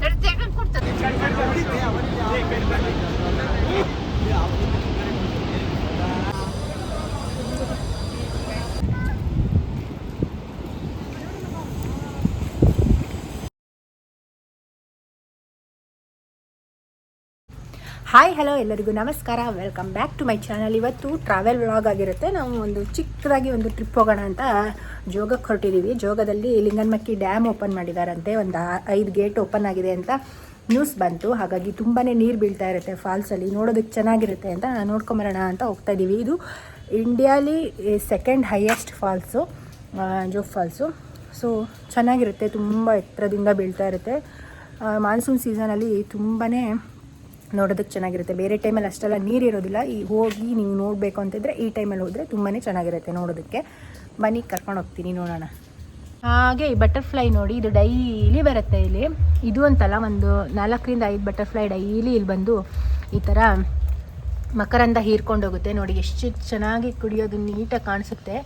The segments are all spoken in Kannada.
तर ते पण कुठचं ಹಾಯ್ ಹಲೋ ಎಲ್ಲರಿಗೂ ನಮಸ್ಕಾರ. Welcome back to my channel ಇವತ್ತು ಟ್ರಾವೆಲ್ ವ್ಲಾಗ್ ಆಗಿರುತ್ತೆ. ನಾವು ಒಂದು ಚಿಕ್ಕದಾಗಿ ಒಂದು ಟ್ರಿಪ್ ಹೋಗೋಣ ಅಂತ ಜೋಗಕ್ಕೆ ಹೊರಟಿದ್ದೀವಿ ಜೋಗದಲ್ಲಿ ಲಿಂಗನ್ಮಕ್ಕಿ ಡ್ಯಾಮ್ ಓಪನ್ ಮಾಡಿದಾರಂತೆ. ಒಂದು ಐದು ಗೇಟ್ ಓಪನ್ ಆಗಿದೆ ಅಂತ ನ್ಯೂಸ್ ಬಂತು. ಹಾಗಾಗಿ ತುಂಬಾ ನೀರು ಬೀಳ್ತಾ ಇರುತ್ತೆ ಫಾಲ್ಸಲ್ಲಿ ನೋಡೋದಕ್ಕೆ ಚೆನ್ನಾಗಿರುತ್ತೆ ಅಂತ ನೋಡ್ಕೊಂಬರೋಣ ಅಂತ ಹೋಗ್ತಾ ಇದ್ದೀವಿ ಇದು ಇಂಡಿಯಾಲಿ second highest falls Jog falls so ಚೆನ್ನಾಗಿರುತ್ತೆ. ತುಂಬ ಎತ್ತರದಿಂದ ಬೀಳ್ತಾ ಇರುತ್ತೆ. ಮಾನ್ಸೂನ್ ಸೀಸನಲ್ಲಿ ತುಂಬಾ ನೋಡೋದಕ್ಕೆ ಚೆನ್ನಾಗಿರುತ್ತೆ. ಬೇರೆ ಟೈಮಲ್ಲಿ ಅಷ್ಟೆಲ್ಲ ನೀರಿರೋದಿಲ್ಲ ಈ ಹೋಗಿ ನೀವು ನೋಡಬೇಕು ಅಂತಿದ್ರೆ ಈ ಟೈಮಲ್ಲಿ ಹೋದರೆ ತುಂಬಾ ಚೆನ್ನಾಗಿರುತ್ತೆ ನೋಡೋದಕ್ಕೆ. ಬನ್ನಿ, ಕರ್ಕೊಂಡು ಹೋಗ್ತೀನಿ, ನೋಡೋಣ. ಹಾಗೆ ಈ ಬಟರ್ಫ್ಲೈ ನೋಡಿ, ಇದು ಡೈಲಿ ಬರುತ್ತೆ ಇಲ್ಲಿ. ಇದು ಅಂತಲ್ಲ ಒಂದು ನಾಲ್ಕರಿಂದ ಐದು ಬಟರ್ಫ್ಲೈ ಡೈಲಿ ಇಲ್ಲಿ ಬಂದು ಈ ಥರ ಮಕರಂದ ಹೀರ್ಕೊಂಡೋಗುತ್ತೆ ನೋಡಿ, ಎಷ್ಟು ಚೆನ್ನಾಗಿ ಕುಡಿಯೋದು, ನೀಟಾಗಿ ಕಾಣಿಸುತ್ತೆ.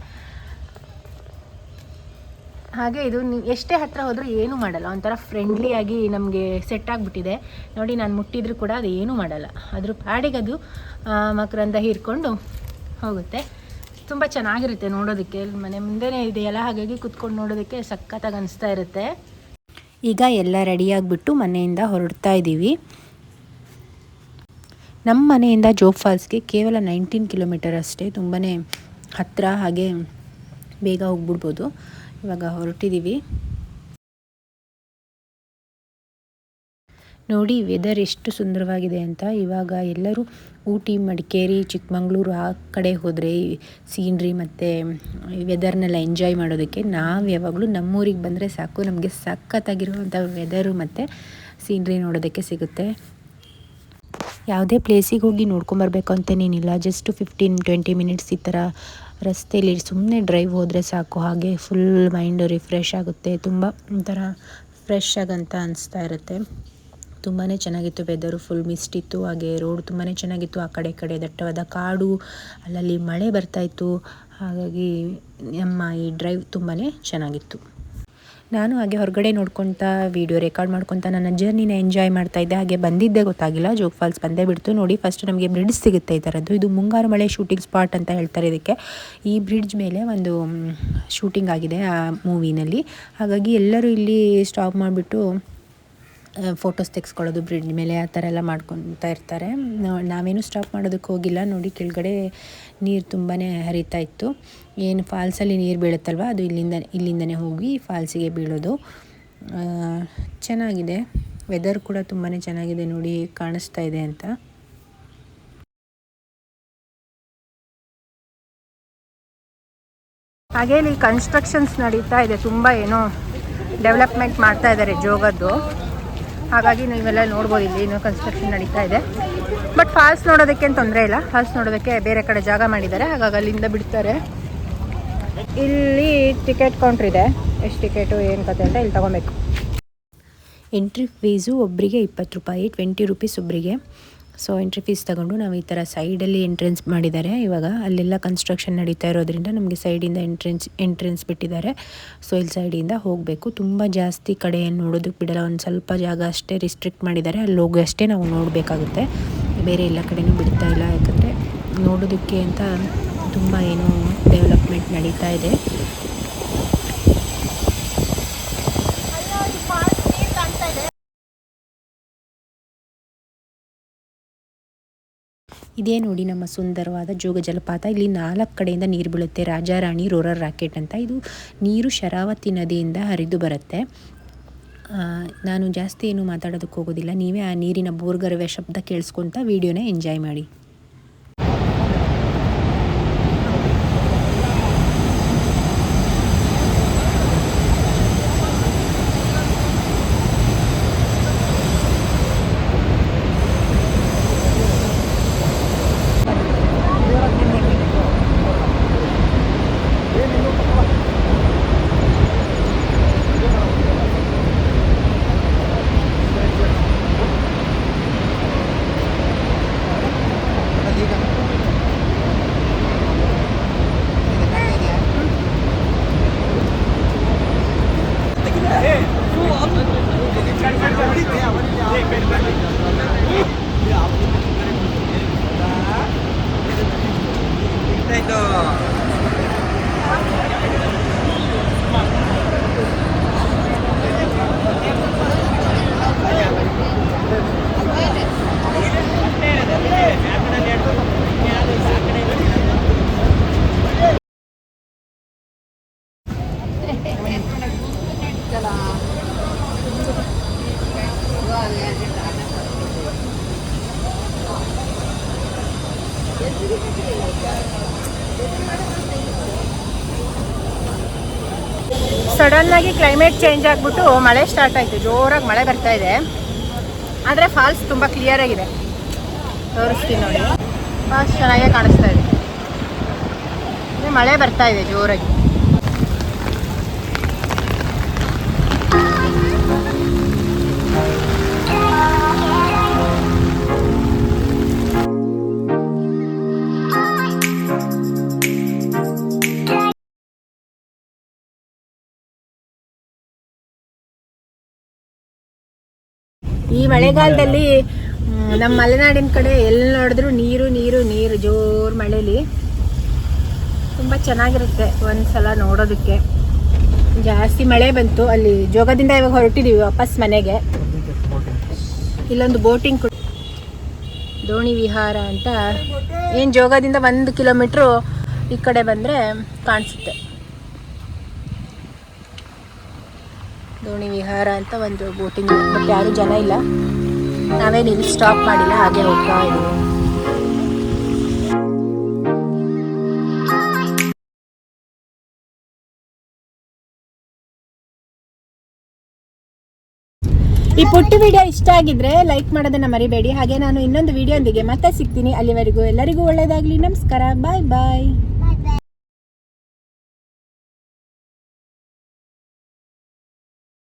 ಹಾಗೆ ಇದು ನೀವು ಎಷ್ಟೇ ಹತ್ತಿರ ಹೋದರೂ ಏನೂ ಮಾಡಲ್ಲ. ಒಂಥರ ಫ್ರೆಂಡ್ಲಿಯಾಗಿ ನಮಗೆ ಸೆಟ್ ಆಗಿಬಿಟ್ಟಿದೆ. ನೋಡಿ ನಾನು ಮುಟ್ಟಿದ್ರು ಕೂಡ ಅದು ಏನೂ ಮಾಡಲ್ಲ. ಅದ್ರ ಪಾಡಿಗೆ ಅದು ಮಕರಂದ ಹೀರ್ಕೊಂಡು ಹೋಗುತ್ತೆ. ತುಂಬ ಚೆನ್ನಾಗಿರುತ್ತೆ ನೋಡೋದಕ್ಕೆ. ಮನೆ ಮುಂದೆನೇ ಇದೆಯಲ್ಲ, ಹಾಗಾಗಿ ಕುತ್ಕೊಂಡು ನೋಡೋದಕ್ಕೆ ಸಖತ್ತಾಗಿ ಅನಿಸ್ತಾ ಇರುತ್ತೆ. ಈಗ ಎಲ್ಲ ರೆಡಿಯಾಗಿಬಿಟ್ಟು ಮನೆಯಿಂದ ಹೊರಡ್ತಾ ಇದ್ದೀವಿ ನಮ್ಮ ಮನೆಯಿಂದ ಜೋಗ್ ಫಾಲ್ಸ್ಗೆ ಕೇವಲ ನೈನ್ಟೀನ್ ಕಿಲೋಮೀಟರ್ ಅಷ್ಟೇ. ತುಂಬಾ ಹತ್ತಿರ ಹಾಗೆ ಬೇಗ ಹೋಗ್ಬಿಡ್ಬೋದು. ಇವಾಗ ಹೊರಟಿದ್ದೀವಿ ನೋಡಿ ವೆದರ್ ಎಷ್ಟು ಸುಂದರವಾಗಿದೆ ಅಂತ. ಇವಾಗ ಎಲ್ಲರೂ ಊಟಿ, ಮಡಿಕೇರಿ, ಚಿಕ್ಕಮಂಗ್ಳೂರು ಆ ಕಡೆ ಹೋದರೆ ಸೀನ್ರಿ ಮತ್ತು ವೆದರ್ನೆಲ್ಲ ಎಂಜಾಯ್ ಮಾಡೋದಕ್ಕೆ ನಾವು ಯಾವಾಗಲೂ ನಮ್ಮೂರಿಗೆ ಬಂದರೆ ಸಾಕು. ನಮಗೆ ಸಖತ್ತಾಗಿರುವಂಥ ವೆದರು ಮತ್ತು ಸೀನ್ರಿ ನೋಡೋದಕ್ಕೆ ಸಿಗುತ್ತೆ. ಯಾವುದೇ ಪ್ಲೇಸಿಗೆ ಹೋಗಿ ನೋಡ್ಕೊಂಬರ್ಬೇಕು ಅಂತೇನೇನಿಲ್ಲ ಜಸ್ಟ್ ಫಿಫ್ಟೀನ್ ಟ್ವೆಂಟಿ ಮಿನಿಟ್ಸ್ ಈ ಥರ ರಸ್ತೆಯಲ್ಲಿ ಸುಮ್ಮನೆ ಡ್ರೈವ್ ಹೋದರೆ ಸಾಕು. ಹಾಗೆ ಫುಲ್ ಮೈಂಡು ರಿಫ್ರೆಶ್ ಆಗುತ್ತೆ. ತುಂಬ ಒಂಥರ ಫ್ರೆಶ್ ಆಗಂತ ಅನಿಸ್ತಾ ಇರುತ್ತೆ. ತುಂಬಾ ಚೆನ್ನಾಗಿತ್ತು ವೆದರು ಫುಲ್ ಮಿಸ್ಟ್ ಇತ್ತು. ಹಾಗೆ ರೋಡ್ ತುಂಬಾ ಚೆನ್ನಾಗಿತ್ತು. ಆ ಕಡೆ ಕಡೆ ದಟ್ಟವಾದ ಕಾಡು, ಅಲ್ಲಲ್ಲಿ ಮಳೆ ಬರ್ತಾಯಿತ್ತು ಹಾಗಾಗಿ ನಮ್ಮ ಈ ಡ್ರೈವ್ ತುಂಬಾ ಚೆನ್ನಾಗಿತ್ತು. ನಾನು ಹಾಗೆ ಹೊರಗಡೆ ನೋಡ್ಕೊತಾ ವಿಡಿಯೋ ರೆಕಾರ್ಡ್ ಮಾಡ್ಕೊತಾ ನನ್ನ ಜರ್ನಿನ ಎಂಜಾಯ್ ಮಾಡ್ತಾ ಇದ್ದೆ. ಹಾಗೆ ಬಂದಿದ್ದೇ ಗೊತ್ತಾಗಿಲ್ಲ. ಜೋಗ್ ಫಾಲ್ಸ್ ಬಂದೇ ಬಿಡ್ತು. ನೋಡಿ ಫಸ್ಟ್ ನಮಗೆ ಬ್ರಿಡ್ಜ್ ಸಿಗುತ್ತೆ ಈ ಥರದ್ದು ಇದು ಮುಂಗಾರು ಮಳೆ ಶೂಟಿಂಗ್ ಸ್ಪಾಟ್ ಅಂತ ಹೇಳ್ತಾರೆ ಇದಕ್ಕೆ. ಈ ಬ್ರಿಡ್ಜ್ ಮೇಲೆ ಒಂದು ಶೂಟಿಂಗ್ ಆಗಿದೆ ಆ ಮೂವಿನಲ್ಲಿ ಹಾಗಾಗಿ ಎಲ್ಲರೂ ಇಲ್ಲಿ ಸ್ಟಾಪ್ ಮಾಡಿಬಿಟ್ಟು ಫೋಟೋಸ್ ತೆಗೆಸ್ಕೊಳ್ಳೋದು ಬ್ರಿಡ್ಜ್ ಮೇಲೆ ಆ ಥರ ಎಲ್ಲ ಮಾಡ್ಕೊತಾ ಇರ್ತಾರೆ. ನಾವೇನು ಸ್ಟಾಪ್ ಮಾಡೋದಕ್ಕೆ ಹೋಗಿಲ್ಲ. ನೋಡಿ, ಕೆಳಗಡೆ ನೀರು ತುಂಬಾ ಹರಿತಾ ಇತ್ತು. ಏನು ಫಾಲ್ಸಲ್ಲಿ ನೀರು ಬೀಳುತ್ತಲ್ವ? ಅದು ಇಲ್ಲಿಂದ, ಇಲ್ಲಿಂದನೇ ಹೋಗಿ ಫಾಲ್ಸಿಗೆ ಬೀಳೋದು. ಚೆನ್ನಾಗಿದೆ. ವೆದರ್ ಕೂಡ ತುಂಬಾ ಚೆನ್ನಾಗಿದೆ ನೋಡಿ, ಕಾಣಿಸ್ತಾ ಇದೆ ಅಂತ. ಹಾಗೆ ಇಲ್ಲಿ ಕನ್ಸ್ಟ್ರಕ್ಷನ್ಸ್ ನಡೀತಾ ಇದೆ. ತುಂಬ ಏನೋ ಡೆವಲಪ್ಮೆಂಟ್ ಮಾಡ್ತಾ ಇದ್ದಾರೆ ಜೋಗದ್ದು. ಹಾಗಾಗಿ ನೀವೆಲ್ಲ ನೋಡ್ಬೋದು ಇಲ್ಲಿ ಇನ್ನೂ ಕನ್ಸ್ಟ್ರಕ್ಷನ್ ನಡೀತಾ ಇದೆ. ಬಟ್ ಫಾಲ್ಸ್ ನೋಡೋದಕ್ಕೆ ತೊಂದರೆ ಇಲ್ಲ. ಫಾಲ್ಸ್ ನೋಡೋದಕ್ಕೆ ಬೇರೆ ಕಡೆ ಜಾಗ ಮಾಡಿದ್ದಾರೆ. ಹಾಗಾಗಿ ಅಲ್ಲಿಂದ ಬಿಡ್ತಾರೆ. ಇಲ್ಲಿ ಟಿಕೆಟ್ ಕೌಂಟ್ರ್ ಇದೆ. ಎಷ್ಟು ಟಿಕೆಟು ಏನು ಕತೆ ಅಂತ ಇಲ್ಲಿ ತೊಗೊಬೇಕು. ಎಂಟ್ರಿ ಫೀಸು ಒಬ್ಬರಿಗೆ ಇಪ್ಪತ್ತು ರೂಪಾಯಿ ಟ್ವೆಂಟಿ ರುಪೀಸ್ ಒಬ್ಬರಿಗೆ ಸೊ ಎಂಟ್ರಿ ಫೀಸ್ ತಗೊಂಡು ನಾವು ಈ ಥರ ಸೈಡಲ್ಲಿ ಎಂಟ್ರೆನ್ಸ್ ಮಾಡಿದ್ದಾರೆ. ಇವಾಗ ಅಲ್ಲೆಲ್ಲ ಕನ್ಸ್ಟ್ರಕ್ಷನ್ ನಡೀತಾ ಇರೋದ್ರಿಂದ ನಮಗೆ ಸೈಡಿಂದ ಎಂಟ್ರೆನ್ಸ್ ಎಂಟ್ರೆನ್ಸ್ ಬಿಟ್ಟಿದ್ದಾರೆ. ಸೊ ಇಲ್ಲಿ ಸೈಡಿಂದ ಹೋಗಬೇಕು. ತುಂಬ ಜಾಸ್ತಿ ಕಡೆ ನೋಡೋದಕ್ಕೆ ಬಿಡಲ್ಲ. ಒಂದು ಸ್ವಲ್ಪ ಜಾಗ ಅಷ್ಟೇ ರಿಸ್ಟ್ರಿಕ್ಟ್ ಮಾಡಿದ್ದಾರೆ. ಅಲ್ಲಿ ಹೋಗಿ ಅಷ್ಟೇ ನಾವು ನೋಡಬೇಕಾಗುತ್ತೆ. ಬೇರೆ ಎಲ್ಲ ಕಡೆಯೂ ಬಿಡ್ತಾ ಇಲ್ಲ. ಯಾಕಂದರೆ ನೋಡೋದಕ್ಕೆ ಅಂತ ತುಂಬ ಏನು ಡೆವಲಪ್ಮೆಂಟ್ ನಡೀತಾ ಇದೆ. ಇದೇ ನೋಡಿ ನಮ್ಮ ಸುಂದರವಾದ ಜೋಗ ಜಲಪಾತ. ಇಲ್ಲಿ ನಾಲ್ಕು ಕಡೆಯಿಂದ ನೀರು ಬೀಳುತ್ತೆ. ರಾಜಾರಾಣಿ ರೋರರ್ ರಾಕೆಟ್ ಅಂತ. ಇದು ನೀರು ಶರಾವತಿ ನದಿಯಿಂದ ಹರಿದು ಬರುತ್ತೆ. ನಾನು ಜಾಸ್ತಿ ಏನು ಮಾತಾಡೋದಕ್ಕೆ ಹೋಗೋದಿಲ್ಲ. ನೀವೇ ಆ ನೀರಿನ ಬೋರ್ಗರವೆ ಶಬ್ದ ಕೇಳಿಸ್ಕೊತ ವೀಡಿಯೋನ ಎಂಜಾಯ್ ಮಾಡಿ. ಸಡನ್ ಆಗಿ ಕ್ಲೈಮೇಟ್ ಚೇಂಜ್ ಆಗಿಬಿಟ್ಟು ಮಳೆ ಸ್ಟಾರ್ಟ್ ಆಯಿತು. ಜೋರಾಗಿ ಮಳೆ ಬರ್ತಾ ಇದೆ. ಆದರೆ ಫಾಲ್ಸ್ ತುಂಬ ಕ್ಲಿಯರ್ ಆಗಿದೆ. ತೋರಿಸ್ತೀನಿ ನೋಡಿ. ಫಾಲ್ಸ್ ಚೆನ್ನಾಗೇ ಕಾಣಿಸ್ತಾ ಇದೆ. ಮಳೆ ಬರ್ತಾ ಇದೆ ಜೋರಾಗಿ. ಈ ಮಳೆಗಾಲದಲ್ಲಿ ನಮ್ಮ ಮಲೆನಾಡಿನ ಕಡೆ ಎಲ್ಲಿ ನೋಡಿದ್ರು ನೀರು ನೀರು ನೀರು, ಜೋರು ಮಳೆಲಿ. ತುಂಬ ಚೆನ್ನಾಗಿರುತ್ತೆ ಒಂದ್ಸಲ ನೋಡೋದಕ್ಕೆ. ಜಾಸ್ತಿ ಮಳೆ ಬಂತು, ಅಲ್ಲಿ ಜೋಗದಿಂದ ಇವಾಗ ಹೊರಟಿದ್ದೀವಿ ವಾಪಸ್ ಮನೆಗೆ. ಇಲ್ಲೊಂದು ಬೋಟಿಂಗ್ ಕೂಡ ದೋಣಿ ವಿಹಾರ ಅಂತ. ಏನು ಜೋಗದಿಂದ ಒಂದು ಕಿಲೋಮೀಟ್ರು ಈ ಕಡೆ ಬಂದರೆ ಕಾಣಿಸುತ್ತೆ. ದೋಣಿ ವಿಹಾರ ಅಂತ ಒಂದು ಬೋಟಿಂಗ್ ಬಟ್ ಯಾರು ಜನ ಇಲ್ಲ. ನಾವೇ ಇಲ್ಲಿ ಸ್ಟಾಪ್ ಮಾಡಿಲ್ಲ, ಹಾಗೆ ಹೋಗ್ತಾ ಇದ್ದೀವಿ ಈ ಪುಟ್ಟ ವಿಡಿಯೋ ಇಷ್ಟ ಆಗಿದ್ರೆ ಲೈಕ್ ಮಾಡೋದನ್ನ ಮರಿಬೇಡಿ. ಹಾಗೆ ನಾನು ಇನ್ನೊಂದು ವಿಡಿಯೋಂದಿಗೆ ಮತ್ತೆ ಸಿಗ್ತೀನಿ. ಅಲ್ಲಿವರೆಗೂ ಎಲ್ಲರಿಗೂ ಒಳ್ಳೆಯದಾಗಲಿ ನಮಸ್ಕಾರ. ಬಾಯ್ ಬಾಯ್